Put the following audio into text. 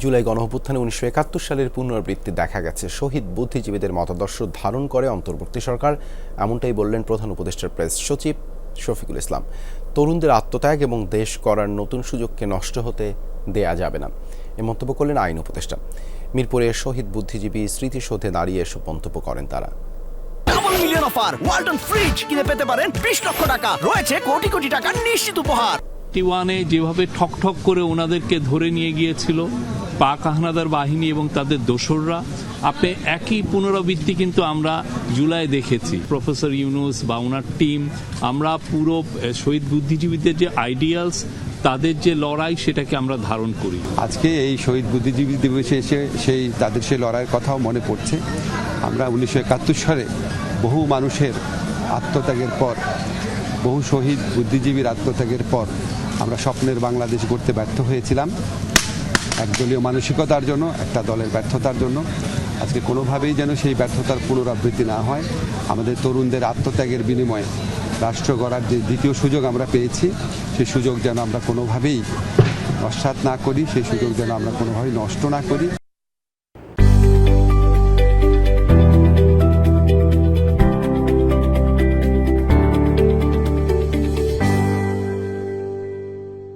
জুলাই গণঅভ্যুত্থানে উনিশশো একাত্তর সালের পুনরাবৃত্তি দেখা গেছে। শহীদ বুদ্ধিজীবীদের মতাদর্শ ধারণ করে অন্তর্বর্তী সরকার এমনটাই বললেন প্রধান উপদেষ্টার প্রেস সচিব শফিকুল ইসলাম। তরুণদের আত্মত্যাগ এবং দেশ করার নতুন সুযোগকে নষ্ট হতে দেয়া যাবে না এ মন্তব্য করলেন আইন উপদেষ্টা। মিরপুরে শহীদ বুদ্ধিজীবী স্মৃতিসৌধে দাঁড়িয়ে এসব মন্তব্য করেন তারা। Double million offer Walton fridge কিনে পেতে পারেন বিশ লক্ষ টাকা রয়েছে কোটি কোটি টাকার নিশ্চিত উপহার। ওয়ানে যেভাবে ঠক ঠক করে ওনাদেরকে ধরে নিয়ে গিয়েছিল পাক হানাদার বাহিনী এবং তাদের দোসররা। আপনি একই পুনরাবৃত্তি কিন্তু আমরা জুলাই দেখেছি। প্রফেসর ইউনুস বা ওনার টিম, আমরা পুরো শহীদ বুদ্ধিজীবীদের যে আইডিয়ালস, তাদের যে লড়াই সেটাকে আমরা ধারণ করি। আজকে এই শহীদ বুদ্ধিজীবী দিবসে এসে সেই, তাদের সেই লড়াইয়ের কথাও মনে পড়ছে। আমরা উনিশশো একাত্তর সালে বহু মানুষের আত্মত্যাগের পর, বহু শহীদ বুদ্ধিজীবীর আত্মত্যাগের পর আমরা স্বপ্নের বাংলাদেশ গড়তে ব্যর্থ হয়েছিলাম। একদলীয় মানসিকতার জন্য, একটা দলের ব্যর্থতার জন্য। আজকে কোনোভাবেই যেন সেই ব্যর্থতার পুনরাবৃত্তি না হয়। আমাদের তরুণদের আত্মত্যাগের বিনিময়ে রাষ্ট্র গড়ার যে দ্বিতীয় সুযোগ আমরা পেয়েছি, সেই সুযোগ যেন আমরা কোনোভাবেই নস্বাত না করি, সেই সুযোগ যেন আমরা কোনোভাবেই নষ্ট না করি।